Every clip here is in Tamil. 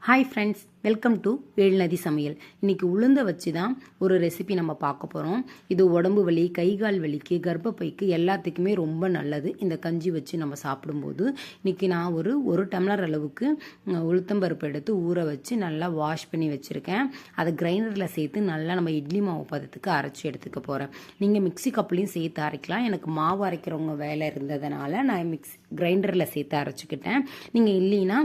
Hi friends, welcome to Velnathi சமையல் இன்னைக்கு உளுந்த வச்சு தான் ஒரு ரெசிபி நம்ம பார்க்க போகிறோம் இது உடம்பு வலி கை கால் வலிக்கு கர்ப்பப்பைக்கு எல்லாத்துக்குமே ரொம்ப நல்லது. இந்த கஞ்சி வச்சு நம்ம சாப்பிடும்போது இன்னைக்கு நான் ஒரு ஒரு டம்ளர் அளவுக்கு உளுத்தம்பருப்பு எடுத்து ஊற வச்சு நல்லா வாஷ் பண்ணி வச்சுருக்கேன். அதை கிரைண்டரில் சேர்த்து நல்லா நம்ம இட்லி மாவு பதத்துக்கு அரைச்சி எடுத்துக்க போகிறேன் நீங்கள் மிக்ஸி கப்புலையும் சேர்த்து அரைக்கலாம். எனக்கு மாவு அரைக்கிறவங்க வேலை இருந்ததுனால நான் மிக்ஸ் கிரைண்டரில் சேர்த்து அரைச்சிக்கிட்டேன். நீங்கள் இல்லைன்னா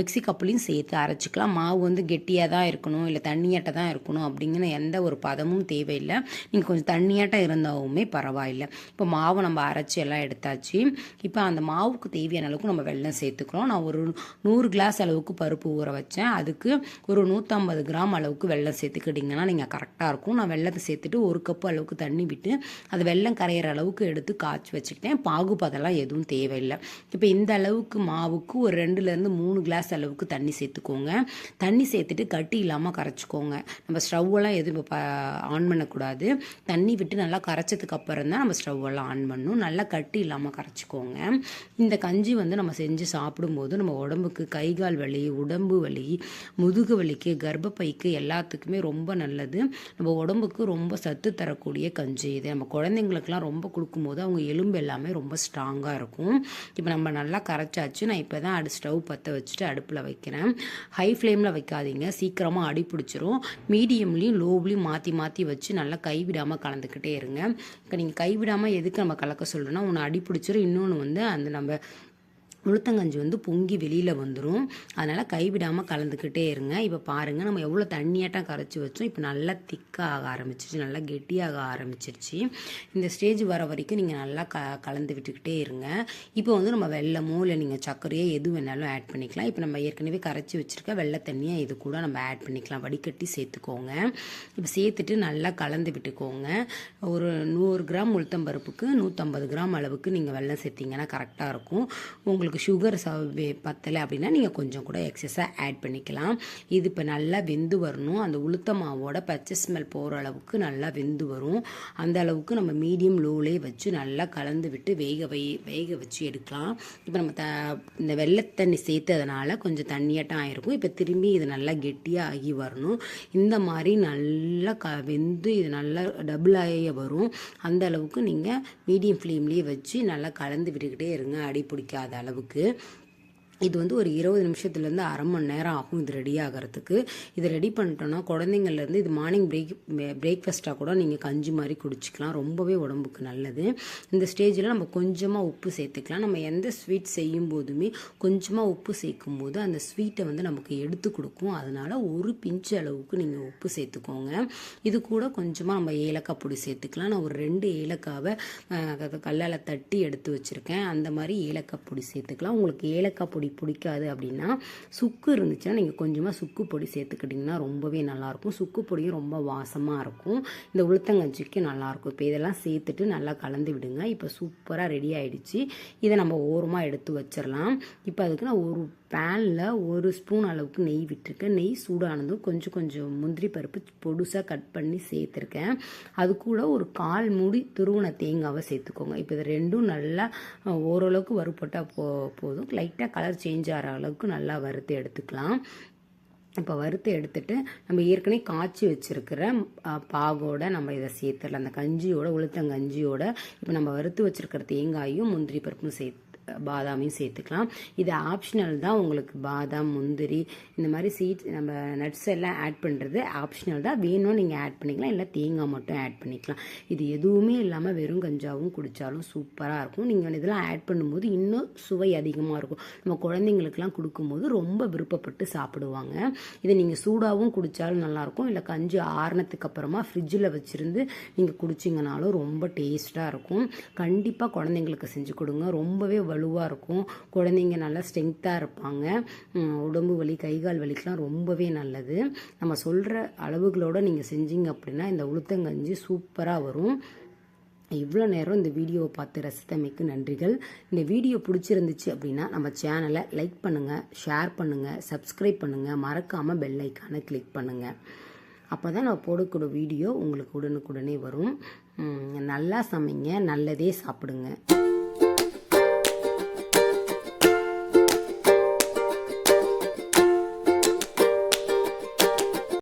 மிக்சி மிக்ஸி சேர்த்து அரைச்சிக்கலாம். மாவு வந்து கெட்டியாக தான் இருக்கணும் இல்லை தண்ணியாட்ட தான் இருக்கணும் அப்படிங்கிற எந்த ஒரு பதமும் தேவையில்லை. நீங்கள் கொஞ்சம் தண்ணியாட்டம் இருந்தாலுமே பரவாயில்லை. இப்போ மாவை நம்ம அரைச்சி எல்லாம் எடுத்தாச்சு. இப்போ அந்த மாவுக்கு தேவையான அளவுக்கு நம்ம வெள்ளம் சேர்த்துக்கிறோம். நான் ஒரு நூறு கிளாஸ் அளவுக்கு பருப்பு ஊற வச்சேன். அதுக்கு ஒரு நூற்றம்பது கிராம் அளவுக்கு வெள்ளம் சேர்த்துக்கிட்டிங்கன்னா நீங்கள் கரெக்டாக இருக்கும். நான் வெள்ளத்தை சேர்த்துட்டு ஒரு கப்பு அளவுக்கு தண்ணி விட்டு அது வெல்லம் கரையிற அளவுக்கு எடுத்து காய்ச்சி வச்சுக்கிட்டேன். பாகுபதெல்லாம் எதுவும் தேவையில்லை. இப்போ இந்த அளவுக்கு மாவுக்கு ஒரு ரெண்டுலேருந்து மூணு கிளாஸ் அளவுக்கு தண்ணி சேர்த்துக்கோங்க. தண்ணி சேர்த்துட்டு கட்டி இல்லாமல் கரைச்சிக்கோங்க. நம்ம ஸ்டவ்வெல்லாம் எதுவும் இப்போ ஆன் பண்ணக்கூடாது. தண்ணி விட்டு நல்லா கரைச்சதுக்கு அப்புறம் தான் நம்ம ஸ்டவ்வெல்லாம் ஆன் பண்ணணும். நல்லா கட்டி இல்லாமல் கரைச்சிக்கோங்க. இந்த கஞ்சி வந்து நம்ம செஞ்சு சாப்பிடும்போது நம்ம உடம்புக்கு கை கால் வலி உடம்பு வலி முதுகு வலிக்கு கர்ப்பப்பைக்கு எல்லாத்துக்குமே ரொம்ப நல்லது. நம்ம உடம்புக்கு ரொம்ப சத்து தரக்கூடிய கஞ்சி இது. நம்ம குழந்தைங்களுக்குலாம் ரொம்ப கொடுக்கும்போது அவங்க எலும்பு எல்லாமே ரொம்ப ஸ்ட்ராங்காக இருக்கும். இப்போ நம்ம நல்லா கரைச்சாச்சு. நான் இப்போ தான் அடு ஸ்டவ் பற்ற வச்சுட்டு அடுப்பில் வைக்கிறேன். ஹை ஃப்ளேமில் வைக்காதீங்க. சீக்கிரமாக அடி பிடிச்சிரும். மீடியம்லேயும் லோவ்லேயும் மாற்றி மாற்றி வச்சு நல்லா கைவிடாமல் கலந்துக்கிட்டே இருங்க. இப்போ நீங்கள் கைவிடாமல் எதுக்கு நம்ம கலக்க சொல்கிறோன்னா ஒன்று அடி பிடிச்சிரும். இன்னொன்று வந்து அந்த நம்ம உளுத்தங்கஞ்சி வந்து பொங்கி வெளியில் வந்துடும் அதனால் கைவிடாமல் கலந்துக்கிட்டே இருங்க. இப்போ பாருங்கள் நம்ம எவ்வளோ தண்ணியாட்டம் கரைச்சி வச்சோம். இப்போ நல்லா திக்காக ஆக ஆரம்பிச்சிருச்சு நல்லா கெட்டியாக ஆரம்பிச்சிருச்சு. இந்த ஸ்டேஜ் வர வரைக்கும் நீங்கள் நல்லா க கலந்து விட்டுக்கிட்டே இருங்க. இப்போ வந்து நம்ம வெள்ளமோ இல்லை நீங்கள் சர்க்கரையோ எது வேணாலும் ஆட் பண்ணிக்கலாம். இப்போ நம்ம ஏற்கனவே கரைச்சி வச்சுருக்க வெள்ளை தண்ணியை இது கூட நம்ம ஆட் பண்ணிக்கலாம். வடிகட்டி சேர்த்துக்கோங்க. இப்போ சேர்த்துட்டு நல்லா கலந்து விட்டுக்கோங்க. ஒரு நூறு கிராம் உளுத்தம்பருப்புக்கு நூற்றம்பது கிராம் அளவுக்கு நீங்கள் வெள்ளம் சேர்த்திங்கன்னா கரெக்டாக இருக்கும். உங்களுக்கு சுகர் பத்தலை அப்படின்னா நீங்கள் கொஞ்சம் கூட எக்ஸஸாக ஆட் பண்ணிக்கலாம். இது இப்போ நல்லா வெந்து வரணும். அந்த உளுத்த மாவோட பச்சை ஸ்மெல் போகிற அளவுக்கு நல்லா வெந்து வரும். அந்த அளவுக்கு நம்ம மீடியம் லோலே வச்சு நல்லா கலந்து விட்டு வேக வை வேக வச்சு எடுக்கலாம். இப்போ நம்ம த இந்த வெள்ளத்தண்ணி சேர்த்ததுனால கொஞ்சம் தண்ணியாட்டம் ஆகிருக்கும் இப்போ திரும்பி இது நல்லா கெட்டியாக ஆகி வரணும். இந்த மாதிரி நல்லா க வெந்து இது நல்லா டபுள் ஆகிய வரும். அந்த அளவுக்கு நீங்கள் மீடியம் ஃப்ளேம்லேயே வச்சு நல்லா கலந்து விட்டுக்கிட்டே இருங்க. அடி பிடிக்காத அளவுக்கு. அளவுக்கு இது வந்து ஒரு இருபது நிமிஷத்துலேருந்து அரை மணி நேரம் ஆகும் இது ரெடி ஆகிறதுக்கு. இது ரெடி பண்ணிட்டோன்னா குழந்தைங்கள்லேருந்து இது மார்னிங் பிரேக் பிரேக்ஃபாஸ்ட்டாக கூட நீங்கள் கஞ்சி மாதிரி குடிச்சிக்கலாம். ரொம்பவே உடம்புக்கு நல்லது. இந்த ஸ்டேஜில் நம்ம கொஞ்சமாக உப்பு சேர்த்துக்கலாம். நம்ம எந்த ஸ்வீட் செய்யும் போதுமே கொஞ்சமாக உப்பு சேர்க்கும் போது அந்த ஸ்வீட்டை வந்து நமக்கு எடுத்து கொடுக்கும். அதனால் ஒரு பிஞ்சு அளவுக்கு நீங்கள் உப்பு சேர்த்துக்கோங்க. இது கூட கொஞ்சமாக நம்ம ஏலக்காய் பொடி சேர்த்துக்கலாம். நான் ஒரு ரெண்டு ஏலக்காவை கல்லால் தட்டி எடுத்து வச்சுருக்கேன். அந்த மாதிரி ஏலக்காய் பொடி சேர்த்துக்கலாம். உங்களுக்கு ஏலக்காய் பொடி பிடிக்காது அப்படின்னா சுக்கு இருந்துச்சுன்னா நீங்கள் கொஞ்சமாக சுக்கு பொடி சேர்த்துக்கிட்டிங்கன்னா ரொம்பவே நல்லாயிருக்கும். சுக்கு பொடியும் ரொம்ப வாசமாக இருக்கும். இந்த உளுத்தங்கஞ்சிக்கு நல்லாயிருக்கும். இப்போ இதெல்லாம் சேர்த்துட்டு நல்லா கலந்து விடுங்க. இப்போ சூப்பராக ரெடி ஆகிடுச்சு இதை நம்ம ஓரமாக எடுத்து வச்சிடலாம். இப்போ அதுக்கு நான் ஒரு பேனில் ஒரு ஸ்பூன் அளவுக்கு நெய் விட்டுருக்கேன். நெய் சூடானதும் கொஞ்சம் கொஞ்சம் முந்திரி பருப்பு பொடுசாக கட் பண்ணி சேர்த்துருக்கேன். அது கூட ஒரு கால் மூடி துருவன தேங்காவை சேர்த்துக்கோங்க. இப்போ இது ரெண்டும் நல்லா ஓரளவுக்கு வறுப்பட்டால் போ போதும். லைட்டாக கலர் சேஞ்ச் ஆகிற அளவுக்கு நல்லா வறுத்து எடுத்துக்கலாம். இப்போ வறுத்து எடுத்துட்டு நம்ம ஏற்கனவே காய்ச்சி வச்சுருக்கிற பாகோட நம்ம இதை சேர்த்துடலாம். அந்த கஞ்சியோட உளுத்தங்கஞ்சியோட இப்போ நம்ம வறுத்து வச்சுருக்கிற தேங்காயும் முந்திரி பருப்பும் சேர்த்து பாதாமையும் சேர்த்துக்கலாம். இது ஆப்ஷனல் தான். உங்களுக்கு பாதாம் முந்திரி இந்த மாதிரி சீட்ஸ் நம்ம நட்ஸ் எல்லாம் ஆட் பண்ணுறது ஆப்ஷனல் தான். வேணும் நீங்கள் ஆட் பண்ணிக்கலாம். இல்லை தேங்காய் மட்டும் ஆட் பண்ணிக்கலாம். இது எதுவுமே இல்லாமல் வெறும் கஞ்சாவும் குடித்தாலும் சூப்பராக இருக்கும். நீங்கள் இதெல்லாம் ஆட் பண்ணும்போது இன்னும் சுவை அதிகமாக இருக்கும். நம்ம குழந்தைங்களுக்குலாம் கொடுக்கும்போது ரொம்ப விருப்பப்பட்டு சாப்பிடுவாங்க. இதை நீங்கள் சூடாகவும் குடித்தாலும் நல்லாயிருக்கும் இல்லை கஞ்சி ஆறுனதுக்கு அப்புறமா ஃப்ரிட்ஜில் வச்சுருந்து நீங்கள் குடிச்சிங்கனாலும் ரொம்ப டேஸ்ட்டாக இருக்கும். கண்டிப்பாக குழந்தைங்களுக்கு செஞ்சு கொடுங்க. ரொம்பவே வலுவாக இருக்கும். குழந்தைங்க நல்லா ஸ்ட்ரென்த்தாக இருப்பாங்க. உடம்பு வலி கை கால் வலிக்கெலாம் ரொம்பவே நல்லது. நம்ம சொல்கிற அளவுகளோடு நீங்கள் செஞ்சீங்க அப்படின்னா இந்த உளுத்தங்கஞ்சி சூப்பராக வரும். இவ்வளோ நேரம் இந்த வீடியோவை பார்த்து ரசித்தமைக்கு நன்றிகள். இந்த வீடியோ பிடிச்சிருந்துச்சு அப்படின்னா நம்ம சேனலை லைக் பண்ணுங்கள் ஷேர் பண்ணுங்கள் சப்ஸ்கிரைப் பண்ணுங்கள் மறக்காமல் பெல் ஐக்கானை கிளிக் பண்ணுங்கள் அப்போ தான் நான் போடக்கூடிய வீடியோ உங்களுக்கு உடனுக்குடனே வரும். நல்லா சமைங்க நல்லதே சாப்பிடுங்க.